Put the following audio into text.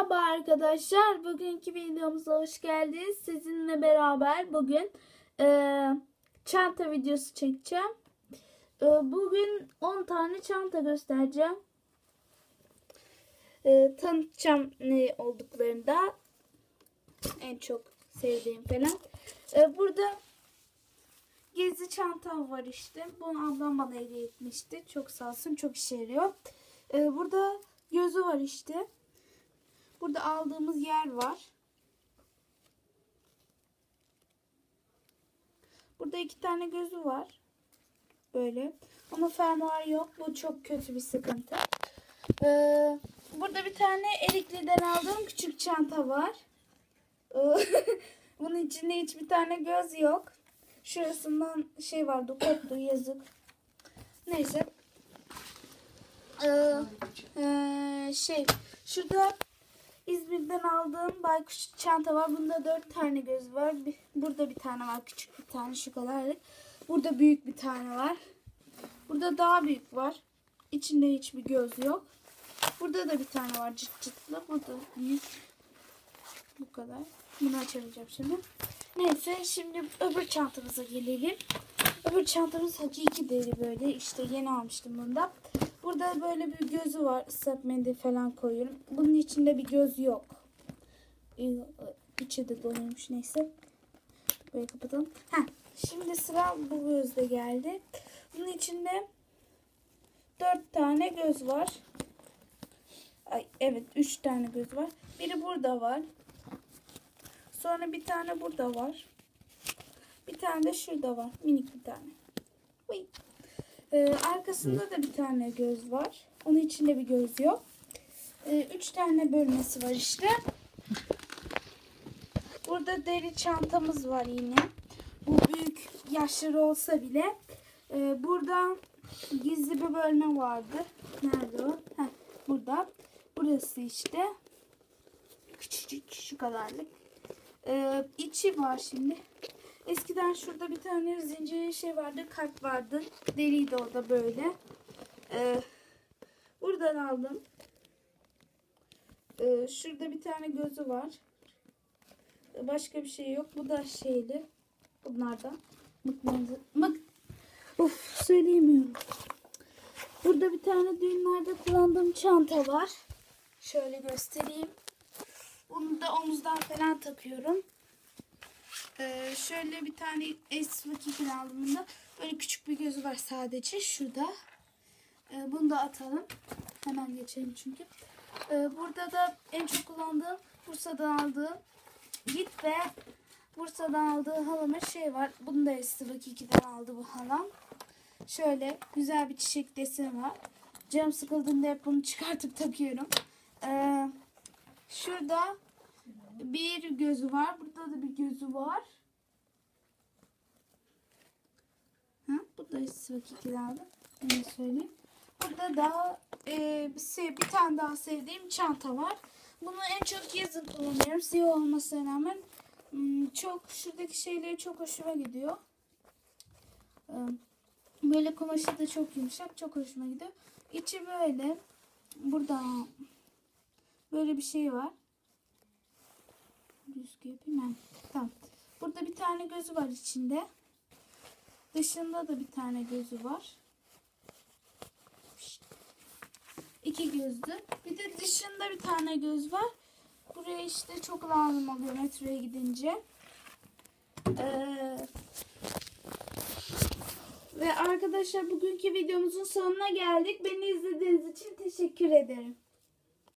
Merhaba arkadaşlar. Bugünkü videomuza hoş geldiniz. Sizinle beraber bugün e, çanta videosu çekeceğim. E, bugün 10 tane çanta göstereceğim. E, tanıtacağım ne olduklarında. En çok sevdiğim falan. E, burada gizli çanta var işte. Bunu ablam bana hediye etmişti. Çok sağ olsun. Çok işe yarıyor. E, burada gözü var işte. Burada aldığımız yer var. Burada iki tane gözü var. Böyle. Ama fermuar yok. Bu çok kötü bir sıkıntı. Ee, burada bir tane Erikli'den aldığım küçük çanta var. Ee, Bunun içinde hiçbir tane göz yok. Şurasından şey vardı. Koptu yazık. Neyse. Ee, ee, şey. Şurada İzmir'den aldığım baykuş çanta var. Bunda dört tane göz var. Burada bir tane var. Küçük bir tane şu kadarlık. Burada büyük bir tane var. Burada daha büyük var. İçinde hiçbir göz yok. Burada da bir tane var çıt çıtlı. Bu da büyük. Bu kadar. Bunu açamayacağım şimdi. Neyse şimdi öbür çantamıza gelelim. Öbür çantamız hakiki deri böyle. İşte yeni almıştım bunda. Burada böyle bir gözü var. Islak mendil falan koyuyorum. Bunun içinde bir göz yok. Ee, İçi de doluymuş neyse. Böyle kapatalım. Heh, şimdi sıra bu gözde geldi. Bunun içinde dört tane göz var. Ay evet üç tane göz var. Biri burada var. Sonra bir tane burada var. Bir tane de şurada var. Minik bir tane. Uy. Ee, arkasında da bir tane göz var. Onun içinde bir göz yok. Ee, üç tane bölmesi var işte. Burada deri çantamız var yine. Bu büyük yaşları olsa bile. Ee, burada gizli bir bölme vardı. Nerede o? Heh, burada. Burası işte. Küçücük şu kadarlık. Ee, içi var şimdi. Eskiden şurada bir tane zincirli şey vardı. Kart vardı. Deriydi o da böyle. Ee, buradan aldım. Ee, şurada bir tane gözü var. Başka bir şey yok. Bu da şeyli. Bunlardan. Mıknatıs. Mık. Of söyleyemiyorum. Burada bir tane düğünlerde kullandığım çanta var. Şöyle göstereyim. Bunu da omuzdan falan takıyorum. Ee, şöyle bir tane S2 aldım bunda. Böyle küçük bir gözü var sadece şurada. Ee, bunu da atalım. Hemen geçelim çünkü. Ee, burada da en çok kullandığım Bursa'dan aldığım Git ve Bursa'dan aldığı halamın şey var. Bunu da S2'den aldı bu halam. Şöyle güzel bir çiçek deseni var. Canım sıkıldığında hep bunu çıkartıp takıyorum. Ee, şurada bir gözü var. Burada da bir gözü var. Ha, bu da S2'den aldım. Ne söyleyeyim. Burada da e, bir, bir tane daha sevdiğim çanta var. Bunu en çok yazın kullanıyorum. Siyah olmasına rağmen hmm, çok şuradaki şeyleri çok hoşuma gidiyor. Ee, Böyle kumaşı da çok yumuşak. Çok hoşuma gidiyor. İçi böyle. Burada böyle bir şey var. Düzgün bilmem. Tamam. Burada bir tane gözü var içinde. Dışında da bir tane gözü var. İki gözlü. Bir de dışında bir tane göz var. Buraya işte çok lazım oluyor metroya gidince. Ee, ve arkadaşlar bugünkü videomuzun sonuna geldik. Beni izlediğiniz için teşekkür ederim.